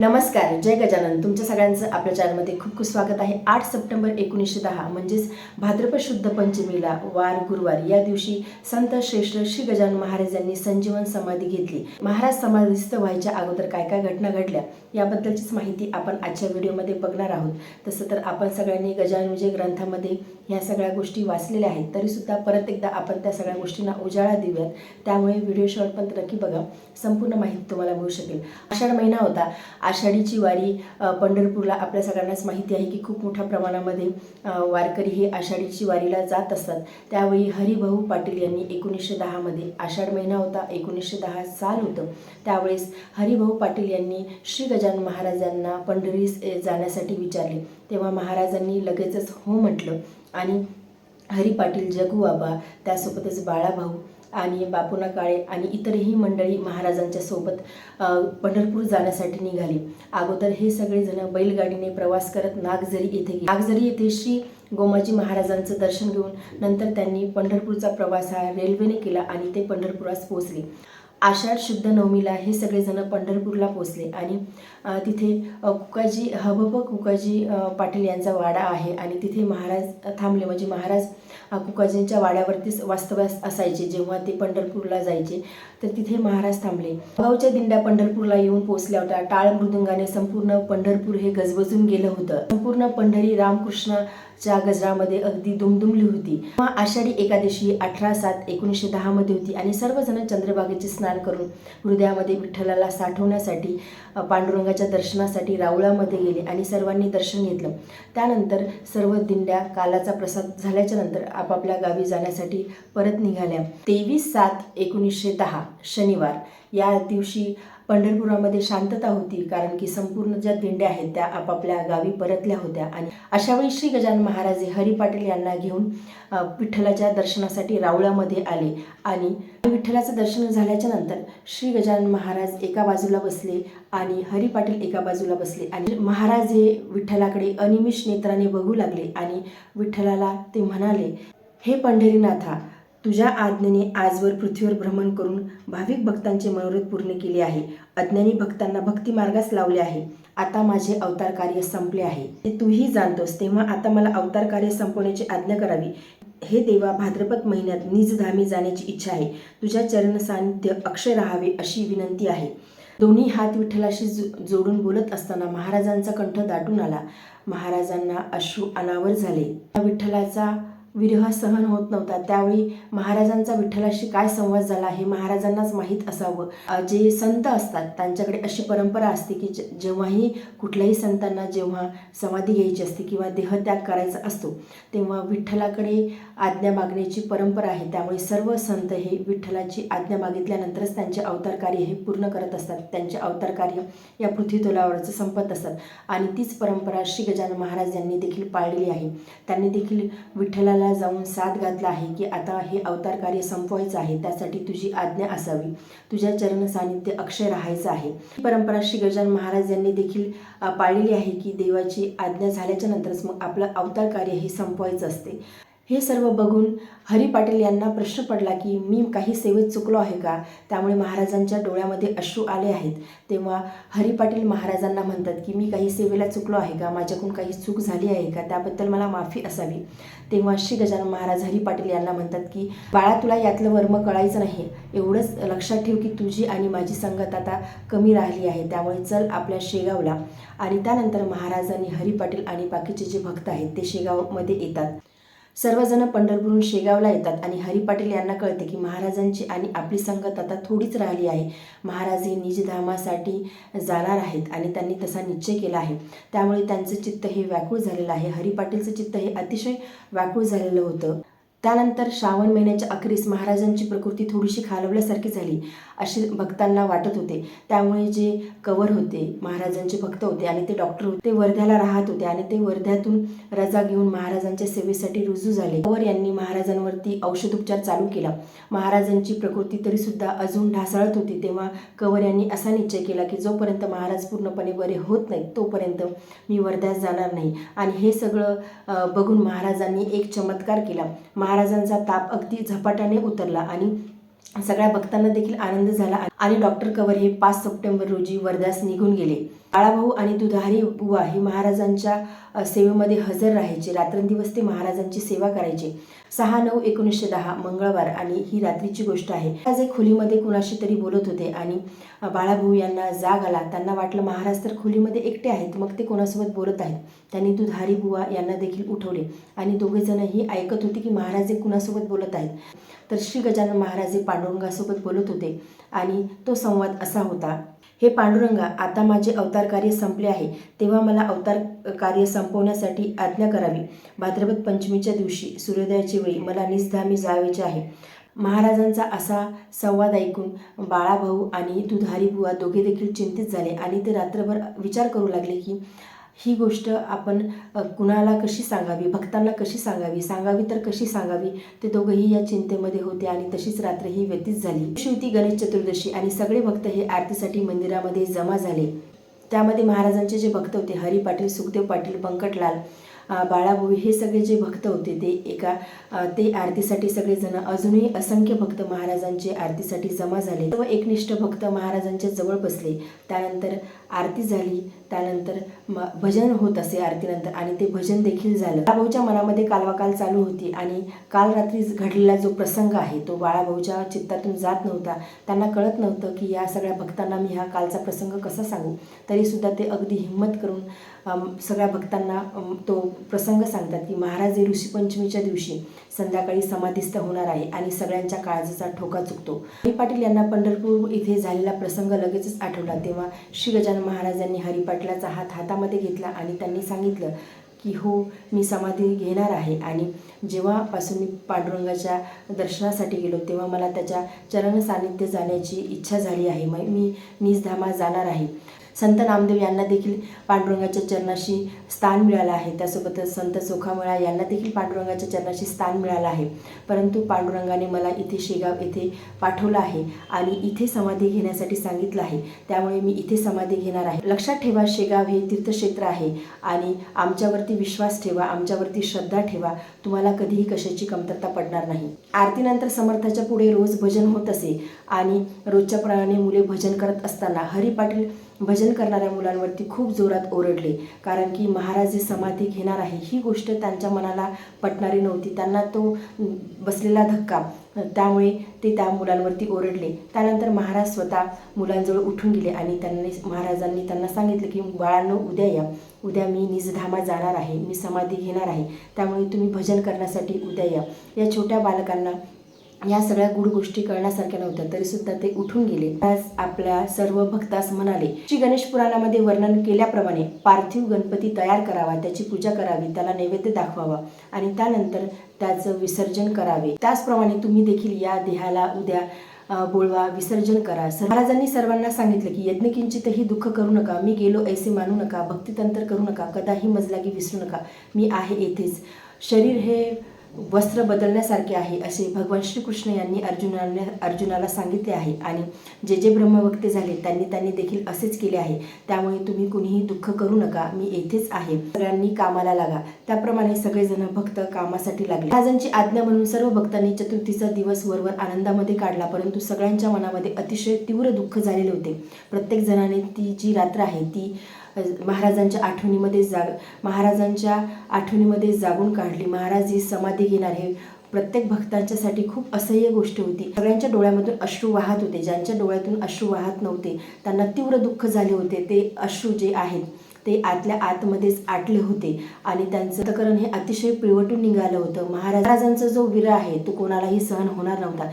नमस्कार जय गजानन. तुमच्या सगळ्यांचं आपल्या चॅनलमध्ये खूप खूप स्वागत आहे. आठ सप्टेंबर एकोणीसशे दहा म्हणजेच भाद्रपद शुद्ध पंचमीला वार गुरुवार. या दिवशी संत श्रेष्ठ श्री गजानन महाराज यांनी संजीवन समाधी घेतली. महाराज समाधीस्थ व्हायच्या अगोदर काय काय घटना घडल्या याबद्दलचीच माहिती आपण आजच्या व्हिडिओमध्ये बघणार आहोत. तसं तर आपण सगळ्यांनी गजानन विजय ग्रंथामध्ये ह्या सगळ्या गोष्टी वाचलेल्या आहेत तरीसुद्धा परत एकदा आपण त्या सगळ्या गोष्टींना उजाळा देऊयात. त्यामुळे व्हिडिओ शेवटपर्यंत नक्की बघा. संपूर्ण माहिती तुम्हाला मिळू शकेल. आषाढ महिना होता. आषाढीची वारी पंढरपूरला आपल्या सगळ्यांनाच माहिती आहे की खूप मोठ्या प्रमाणामध्ये वारकरी हे आषाढीची वारीला जात असतात. त्यावेळी हरिभाऊ पाटील यांनी एकोणीसशे दहामध्ये आषाढ महिना होता एकोणीसशे दहा साल होतं. त्यावेळेस हरिभाऊ पाटील यांनी श्री गजान महाराजांना पंढरीस जाण्यासाठी विचारले. तेव्हा महाराजांनी लगेचच हो म्हटलं आणि हरी पाटील जगू बाबा त्यासोबतच बाळाभाऊ आणि बापूना काळे आणि इतरही मंडळी महाराजांच्या सोबत पंढरपूर जाण्यासाठी निघाली. अगोदर हे सगळेजण बैलगाडीने प्रवास करत नागझरी येथे गेले. नागझरी येथे श्री गोमाजी महाराजांचं दर्शन घेऊन नंतर त्यांनी पंढरपूरचा प्रवास हा रेल्वेने केला आणि ते पंढरपुरास पोहोचले. आषाढ शुद्ध नवमीला हे सगळेजण पंढरपूरला पोचले आणि तिथे कुकाजी हबप कुकाजी पाटील यांचा वाडा आहे. आणि तिथे महाराज थांबले. म्हणजे महाराज कुकाजींच्या वाड्यावरतीच वास्तव्यास असायचे. जेव्हा ते पंढरपूरला जायचे तर तिथे महाराज थांबले. भाऊच्या दिंड्या पंढरपूरला येऊन पोचल्या होत्या. टाळ मृदुंगाने संपूर्ण पंढरपूर हे गजबजून गेलं होतं. संपूर्ण पंढरी रामकृष्णाच्या गजरामध्ये अगदी दुमदुमली होती. आषाढी एकादशी अठरा सात एकोणीसशे दहामध्ये होती. आणि सर्वजण चंद्रबागेचे स्नान करून हृदयामध्ये विठ्ठलाला साठवण्यासाठी पांडुरंगाच्या दर्शनासाठी राऊळामध्ये गेले आणि सर्वांनी दर्शन घेतलं. त्यानंतर सर्व दिंड्या कालाचा प्रसाद झाल्याच्यानंतर आपापल्या गावी जाण्यासाठी परत निघाल्या. तेवीस सात एकोणीसशे दहा शनिवार या दिवशी पंढरपुरामध्ये शांतता होती कारण की संपूर्ण ज्या दिंड्या आहेत त्या आपापल्या गावी परतल्या होत्या. आणि अशा वेळी श्री गजानन महाराज हे हरी पाटील यांना घेऊन विठ्ठलाच्या दर्शनासाठी रावळामध्ये आले. आणि विठ्ठलाचं दर्शन झाल्याच्यानंतर श्री गजानन महाराज एका बाजूला बसले आणि हरी पाटील एका बाजूला बसले. आणि महाराज हे विठ्ठलाकडे अनिमिष नेत्राने बघू लागले आणि विठ्ठलाला ते म्हणाले हे पंढरीनाथा तुझ्या आज्ञेने आजवर पृथ्वीवर भ्रमण करून भाविक भक्तांचे मनोरथ पूर्ण केले आहे. अज्ञानी भक्तांना भक्ती मार्गास लावले आहे. आता माझे अवतार कार्य संपले आहे. ते तूही जाणतोस तेव्हा आता मला अवतार कार्य संपवण्याची आज्ञा करावी. हे देवा भाद्रपद महिन्यात निजधामी जाण्याची इच्छा आहे. तुझ्या चरण सानिध्य अक्षय राहावे अशी विनंती आहे. दोन्ही हात विठ्ठलाशी जो- जोडून बोलत असताना महाराजांचा कंठ दाटून आला. महाराजांना अश्रू अनावर झाले. त्या विठ्ठलाचा विरह सहन होत नव्हता. त्यावेळी महाराजांचा विठ्ठलाशी काय संवाद झाला हे महाराजांनाच माहीत असावं. जे संत असतात त्यांच्याकडे अशी परंपरा असते की जेव्हाही कुठल्याही संतांना जेव्हा समाधी घ्यायची असते किंवा देहत्याग करायचा असतो तेव्हा विठ्ठलाकडे आज्ञा मागण्याची परंपरा आहे. त्यामुळे सर्व संत हे विठ्ठलाची आज्ञा मागितल्यानंतरच त्यांचे अवतार कार्य हे पूर्ण करत असतात. त्यांचे अवतार कार्य या पृथ्वीतोलावरचं संपत असतात. आणि तीच परंपरा श्री गजानन महाराज यांनी देखील पाळलेली आहे. त्यांनी देखील विठ्ठलाला जाऊन साथ घातला आहे की आता हे अवतार कार्य संपवायचं आहे त्यासाठी तुझी आज्ञा असावी. तुझ्या चरण सानिध्य अक्षय राहायचं आहे. ही परंपरा श्री गजान महाराज यांनी देखील पाळलेली आहे की देवाची आज्ञा झाल्याच्या नंतरच मग आपलं अवतार कार्य हे संपवायचं असते. हे सर्व बघून हरी पाटील यांना प्रश्न पडला की मी काही सेवेत चुकलो आहे का? त्यामुळे महाराजांच्या डोळ्यामध्ये अश्रू आले आहेत. तेव्हा हरी पाटील महाराजांना म्हणतात की मी काही सेवेला चुकलो आहे का? माझ्याकडून काही चूक झाली आहे का? त्याबद्दल मला माफी असावी. तेव्हा श्री गजानन महाराज हरी पाटील यांना म्हणतात की बाळा तुला यातलं वर्म कळायचं नाही. एवढंच लक्षात ठेव की तुझी आणि माझी संगत आता कमी राहिली आहे. त्यामुळे चल आपल्या शेगावला. आणि त्यानंतर महाराजांनी हरी पाटील आणि बाकीचे जे भक्त आहेत ते शेगावमध्ये येतात. सर्वजण पंढरपूरहून शेगावला येतात आणि हरी पाटील यांना कळते की महाराजांची आणि आपली संगत आता थोडीच राहिली आहे. महाराज हे निजधामासाठी जाणार आहेत आणि त्यांनी तसा निश्चय केला आहे. त्यामुळे त्यांचं चित्त हे व्याकुळ झालेलं आहे. हरी पाटीलचं चित्त हे अतिशय व्याकुळ झालेलं होतं. त्यानंतर श्रावण महिन्याच्या अखेरीस महाराजांची प्रकृती थोडीशी खालवल्यासारखी झाली असे भक्तांना वाटत होते. त्यामुळे जे कवर होते महाराजांचे भक्त होते आणि ते डॉक्टर होते ते वर्ध्याला राहत होते आणि ते वर्ध्यातून रजा घेऊन महाराजांच्या सेवेसाठी रुजू झाले. कवर यांनी महाराजांवरती औषधोपचार चालू केला. महाराजांची प्रकृती तरीसुद्धा अजून ढासळत होती. तेव्हा कवर यांनी असा निश्चय केला की जोपर्यंत महाराज पूर्णपणे बरे होत नाहीत तोपर्यंत मी वर्ध्यास जाणार नाही. आणि हे सगळं बघून महाराजांनी एक चमत्कार केला. महाराजांचा ताप अगदी झपाट्याने उतरला आणि सगळ्या भक्तांना देखील आनंद झाला. आणि डॉक्टर कवर हे पाच सप्टेंबर रोजी वर्ध्यास निघून गेले. बाळाभाऊ आणि दुधारी बुवा हे महाराजांच्या सेवेमध्ये हजर राहायचे. रात्रंदिवस ते महाराजांची सेवा करायचे. सहा नऊ एकोणीसशे दहा मंगळवार आणि ही रात्रीची गोष्ट आहे. आज एक खोलीमध्ये कुणाशी तरी बोलत होते आणि बाळाभाऊ यांना जाग आला. त्यांना वाटलं महाराज तर खोलीमध्ये एकटे आहेत मग ते कोणासोबत बोलत आहेत? त्यांनी दुधारी बुवा यांना देखील उठवले आणि दोघेजणही ऐकत होते की महाराज हे कुणासोबत बोलत आहेत. तर श्री गजानन महाराज हे पांडुरंगासोबत बोलत होते आणि तो संवाद असा होता हे पांडुरंगा आता माझे अवतार कार्य संपले आहे. तेव्हा मला अवतार कार्य संपवण्यासाठी आज्ञा करावी. भाद्रपद पंचमीच्या दिवशी सूर्योदयाची वेळी मला निजधामी जावेचे आहे. महाराजांचा असा संवाद ऐकून बाळाभाऊ आणि दुधारी बुवा दोघे देखील चिंतित झाले आणि ते रात्रभर विचार करू लागले की ही गोष्ट आपण कुणाला कशी सांगावी भक्तांना कशी सांगावी सांगावी तर कशी सांगावी ते दोघंही या चिंतेमध्ये होते आणि तशीच रात्र ही व्यतीत झाली. शेवटी गणेश चतुर्दशी आणि सगळे भक्त हे आरतीसाठी मंदिरामध्ये जमा झाले. त्यामध्ये महाराजांचे जे भक्त होते हरी पाटील सुखदेव पाटील बंकटलाल अ, बाळाभाऊ हे सगळे जे भक्त होते ते एका ते आरतीसाठी सगळेजण अजूनही असंख्य भक्त महाराजांचे आरतीसाठी जमा झाले. व एकनिष्ठ भक्त महाराजांच्या जवळ बसले. त्यानंतर आरती झाली त्यानंतर म भजन होत असे आरतीनंतर आणि ते भजन देखील झालं. बाळाभाऊच्या मनामध्ये कालवाकाल चालू होती आणि काल रात्री घडलेला जो प्रसंग आहे तो बाळाभाऊच्या चित्तातून जात नव्हता. त्यांना कळत नव्हतं की या सगळ्या भक्तांना मी हा कालचा प्रसंग कसा सांगू. तरीसुद्धा ते अगदी हिंमत करून सगळ्या भक्तांना तो प्रसंग सांगतात की महाराज हे ऋषीपंचमीच्या दिवशी संध्याकाळी समाधीस्थ होणार आहे आणि सगळ्यांच्या काळजाचा ठोका चुकतो. पाटील यांना पंढरपूर इथे झालेला प्रसंग लगेचच आठवला. तेव्हा श्री गजानन महाराजांनी हरिपाटलाचा हात हातामध्ये घेतला आणि त्यांनी सांगितलं की हो मी समाधी घेणार आहे. आणि जेव्हापासून मी पांडुरंगाच्या दर्शनासाठी गेलो तेव्हा मला त्याच्या चरण सानिध्य जाण्याची इच्छा झाली आहे. मग मी निजधामा जाणार आहे. संत नामदेव यांना देखील पांडुरंगाच्या चरणाशी स्थान मिळालं आहे. त्यासोबतच संत सोखामळा यांना देखील पांडुरंगाच्या चरणाशी स्थान मिळालं आहे. परंतु पांडुरंगाने मला इथे शेगाव येथे पाठवलं आहे आणि इथे समाधी घेण्यासाठी सांगितलं आहे. त्यामुळे मी इथे समाधी घेणार आहे. लक्षात ठेवा शेगाव हे तीर्थक्षेत्र आहे आणि आमच्यावरती विश्वास ठेवा आमच्यावरती श्रद्धा ठेवा. तुम्हाला कधीही कशाची कमतरता पडणार नाही. आरतीनंतर समर्थाच्या पुढे रोज भजन होत असे आणि रोजच्या प्रमाणे मुले भजन करत असताना हरी पाटील भजन करणाऱ्या मुलांवरती खूप जोरात ओरडले. कारण की महाराज जे समाधी घेणार आहे ही गोष्ट त्यांच्या मनाला पटणारी नव्हती. त्यांना तो बसलेला धक्का. त्यामुळे ते त्या मुलांवरती ओरडले. त्यानंतर महाराज स्वतः मुलांजवळ उठून गेले आणि त्यांनी महाराजांनी त्यांना सांगितलं की बाळांनो उद्या या. उद्या मी निजधामा जाणार आहे. मी समाधी घेणार आहे. त्यामुळे तुम्ही भजन करण्यासाठी उद्या या. या छोट्या बालकांना या सगळ्या गुड गोष्टी कळण्यासारख्या नव्हत्या तरी सुद्धा ते उठून गेले. आज आपल्या सर्व भक्तास म्हणाले श्री गणेश पुराणामध्ये वर्णन केल्याप्रमाणे पार्थिव गणपती तयार करावा त्याची पूजा करावी त्याला नैवेद्य दाखवावा आणि त्यानंतर त्याचं विसर्जन करावे. त्याचप्रमाणे तुम्ही देखील या देहाला उद्या बोळवा विसर्जन करा. सर महाराजांनी सर्वांना सांगितलं की यज्ञकिंचितही दुःख करू नका मी गेलो ऐसे मानू नका भक्तितंत्र करू नका कदाही मजलागी विसरू नका मी आहे येथेच. शरीर हे वस्त्र बदलण्यासारखे आहे असे भगवान श्रीकृष्ण यांनी अर्जुनाने अर्जुनाला सांगितले आहे. आणि जे जे ब्रह्मभक्ते झाले त्यांनी त्यांनी देखील असेच केले आहे. त्यामुळे तुम्ही कुणीही दुःख करू नका. मी येथेच आहे. सगळ्यांनी कामाला लागा. त्याप्रमाणे सगळेजण भक्त कामासाठी लागले. राजांची आज्ञा म्हणून सर्व भक्तांनी चतुर्थीचा दिवस वरवर आनंदामध्ये काढला परंतु सगळ्यांच्या मनामध्ये अतिशय तीव्र दुःख झालेले होते. प्रत्येक जणाने ती जी रात्र आहे ती महाराजांच्या आठवणीमध्ये जाग महाराजांच्या आठवणीमध्ये जागून काढली. महाराज ही समाधी घेणार हे प्रत्येक भक्तांच्यासाठी खूप असह्य गोष्ट होती. सगळ्यांच्या डोळ्यामधून अश्रू वाहत होते. ज्यांच्या डोळ्यातून अश्रू वाहत नव्हते त्यांना तीव्र दुःख झाले होते. ते अश्रू जे आहेत ते आतल्या आतमध्येच आटले होते आणि त्यांचं अंतकरण हे अतिशय पिळवटून निघालं होतं. महाराजांचा जो विरह आहे तो कोणालाही सहन होणार नव्हता.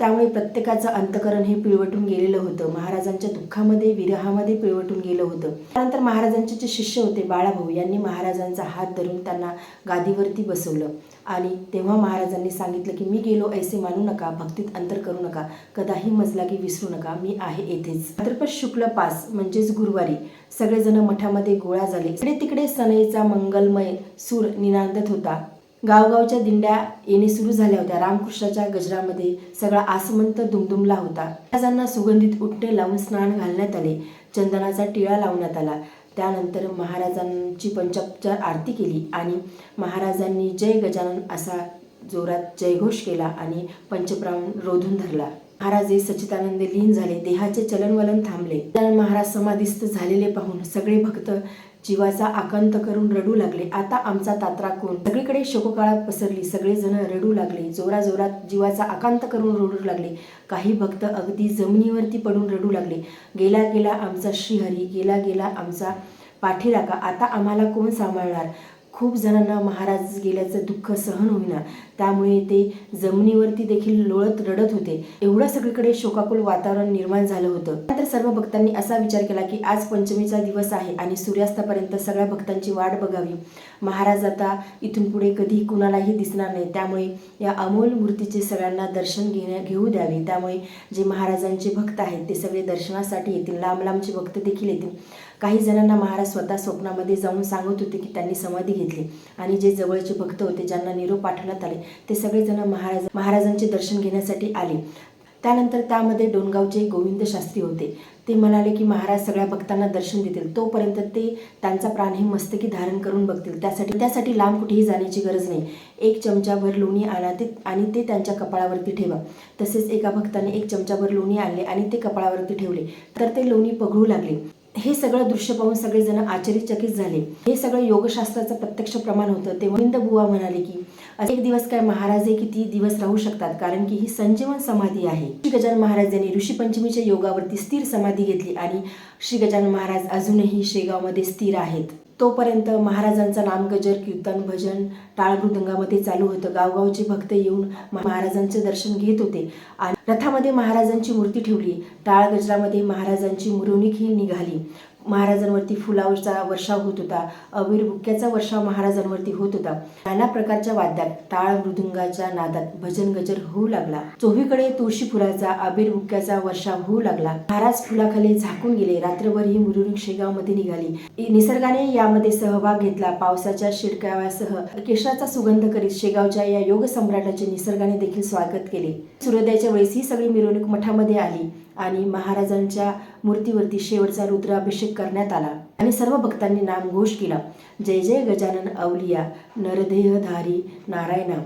त्यामुळे प्रत्येकाचं अंतकरण हे पिळवटून गेलेलं होतं. महाराजांच्या दुःखामध्ये विरहामध्ये पिळवटून गेलं होतं. त्यानंतर महाराजांचे जे शिष्य होते बाळाभाऊ यांनी महाराजांचा हात धरून त्यांना गादीवरती बसवलं. आणि तेव्हा महाराजांनी सांगितलं की मी गेलो ऐसे मानू नका भक्तीत अंतर करू नका कदाही मजलागी विसरू नका मी आहे येथेच. भाद्रपद शुक्ल पास म्हणजेच गुरुवारी सगळेजण मठामध्ये गोळा झाले. इकडे तिकडे सनईचा मंगलमय सूर निनांदत होता. गावगावच्या दिंड्या येणे सुरू झाल्या होत्या. रामकृष्णाच्या गजरामध्ये सगळा आसमंत दुमदुमला होता. महाराजांना सुगंधित उठणे लावून स्नान घालण्यात आले. चंदनाचा टिळा लावण्यात आला. त्यानंतर महाराजांची पंचोपचार आरती केली आणि महाराजांनी जय गजानन असा जोरात जयघोष केला आणि पंचप्राण रोधून धरला. महाराज हे सचितानंद लीन झाले. देहाचे चलनवलन थांबले. महाराज समाधीस्थ झालेले पाहून सगळे भक्त जीवाचा आकांत करून रडू लागले. आता आमचा तात्रा कोण? सगळीकडे शोककाळात पसरली. सगळेजण रडू लागले. जोरा जोरात जीवाचा आकांत करून रडू लागले. काही भक्त अगदी जमिनीवरती पडून रडू लागले. गेला गेला आमचा श्रीहरी गेला गेला आमचा पाठीराका आता आम्हाला कोण सांभाळणार? खूप जणांना महाराज गेल्याचं दुःख सहन होईना. त्यामुळे ते जमिनीवरती देखील लोळत रडत होते. एवढं सगळीकडे शोकाकुल वातावरण निर्माण झालं होतं. नंतर सर्व भक्तांनी असा विचार केला की आज पंचमीचा दिवस आहे आणि सूर्यास्तापर्यंत सगळ्या भक्तांची वाट बघावी. महाराज आता इथून पुढे कधी कुणालाही दिसणार नाही. त्यामुळे या अमोल मूर्तीचे सगळ्यांना दर्शन घेण्या घेऊ द्यावे. त्यामुळे जे महाराजांचे भक्त आहेत ते सगळे दर्शनासाठी येतील. लांब लांबचे भक्त देखील येतील. काही जणांना महाराज स्वतः स्वप्नामध्ये जाऊन सांगत होते की त्यांनी समाधी घेतली. आणि जे जवळचे भक्त होते ज्यांना निरोप पाठवण्यात आले ते सगळेजण महाराज महाराजांचे दर्शन घेण्यासाठी आले. त्यानंतर त्यामध्ये डोणगावचे गोविंद शास्त्री होते. ते म्हणाले की महाराज सगळ्या भक्तांना दर्शन देतील. तोपर्यंत ते त्यांचा प्राण हे मस्तकी धारण करून बघतील. त्यासाठी त्यासाठी लांब कुठेही जाण्याची गरज नाही. एक चमचाभर लोणी आणा ते आणि ते त्यांच्या कपाळावरती ठेवा. तसेच एका भक्ताने एक चमचाभर लोणी आणले आणि ते कपाळावरती ठेवले. तर ते लोणी पघळू लागले. हे सगळं दृश्य पाहून सगळेजण आश्चर्यचकित झाले. हे सगळं योगशास्त्राचं प्रत्यक्ष प्रमाण होतं. तेव्हा बुवा म्हणाले की एक दिवस काय महाराज हे किती दिवस राहू शकतात? कारण की ही संजीवन समाधी आहे. श्री गजानन महाराज यांनी ऋषी पंचमीच्या योगावरती स्थिर समाधी घेतली आणि श्री गजानन महाराज अजूनही शेगावमध्ये स्थिर आहेत. तोपर्यंत महाराजांचा नामगजर कीर्तन भजन टाळ मृदंगामध्ये चालू होतं. गावगावचे भक्त येऊन महाराजांचे दर्शन घेत होते आणि रथामध्ये महाराजांची मूर्ती ठेवली. टाळ गजरामध्ये महाराजांची मिरवणूक ही निघाली. महाराजांवरती फुलावरचा वर्षाव होत होता. अबीर बुक्क्याचा वर्षाव महाराजांवरती होत होता. नाना प्रकारच्या वाद्यात टाळ मृदुंगाच्या नादात भजन गजर होऊ लागला. चोहीकडे तुळशी फुलाचा अबीर बुक्क्याचा वर्षाव होऊ लागला. महाराज फुलाखाली झाकून गेले. रात्रभर ही मिरवणूक शेगावमध्ये निघाली निसर्गाने यामध्ये सहभाग घेतला. पावसाच्या शिडकाव्यासह केशराचा सुगंध करीत शेगावच्या या योग सम्राटाचे निसर्गाने देखील स्वागत केले. सूर्योदयाच्या वेळेस ही सगळी मिरवणूक मठामध्ये आली. आणि महाराजांच्या मूर्तीवरती शेवटचा रुद्राभिषेक करण्यात आला. आणि सर्व भक्तांनी नामघोष केला. जय जय गजानन अवलिया नरदेहधारी नारायणा.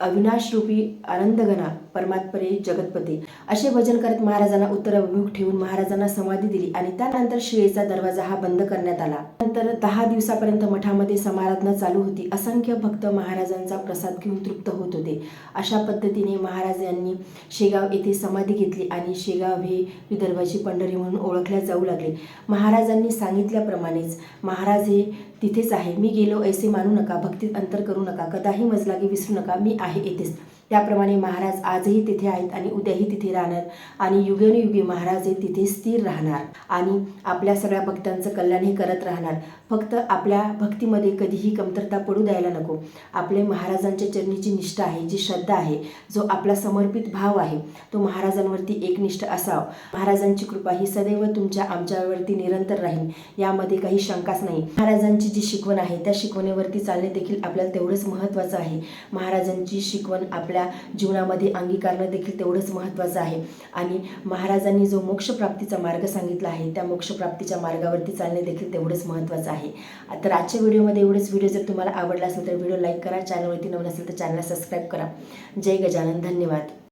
अविनाशरूपी आनंदगणा परमात्परे जगतपते. असे भजन करत महाराजांना उत्तराभिमुख ठेवून महाराजांना समाधी दिली आणि त्यानंतर शिळेचा दरवाजा हा बंद करण्यात आला. नंतर दहा दिवसापर्यंत मठामध्ये समाराधना चालू होती. असंख्य भक्त महाराजांचा प्रसाद घेऊन तृप्त होत होते. अशा पद्धतीने महाराज यांनी शेगाव येथे समाधी घेतली आणि शेगाव हे विदर्भाची पंढरी म्हणून ओळखल्या जाऊ लागले. महाराजांनी सांगितल्याप्रमाणेच महाराज हे तिथेच आहे. मी गेलो ऐसे मानू नका भक्तीत अंतर करू नका. कदाही मजलागी विसरू नका. मी आहे येथेच त्याप्रमाणे महाराज आजही तिथे आहेत आणि उद्याही तिथे राहणार. आणि युगेनुयुगे महाराज हे तिथे स्थिर राहणार. आणि आपल्या सगळ्या भक्तांचं कल्याणही करत राहणार. फक्त आपल्या भक्तीमध्ये कधीही कमतरता पडू द्यायला नको. आपले महाराजांच्या चरणीची निष्ठा आहे जी श्रद्धा आहे जो आपला समर्पित भाव आहे तो महाराजांवरती एकनिष्ठ असावा. महाराजांची कृपा ही सदैव तुमच्या आमच्यावरती निरंतर राहील. यामध्ये काही शंकाच नाही. महाराजांची जी शिकवण आहे त्या शिकवणीवरती चालणे देखील आपल्याला तेवढंच महत्त्वाचं आहे. महाराजांची शिकवण आपल्या जीवनामध्ये अंगीकारणं देखील तेवढंच महत्त्वाचं आहे. आणि महाराजांनी जो मोक्षप्राप्तीचा मार्ग सांगितला आहे त्या मोक्षप्राप्तीच्या मार्गावरती चालणे देखील तेवढंच महत्त्वाचं आहे. तर आजच्या व्हिडिओमध्ये एवढंच. व्हिडिओ जर तुम्हाला आवडला असेल तर व्हिडिओ लाईक करा चॅनलवरती नवीन असेल तर चॅनलला सबस्क्राईब करा. जय गजानन. धन्यवाद.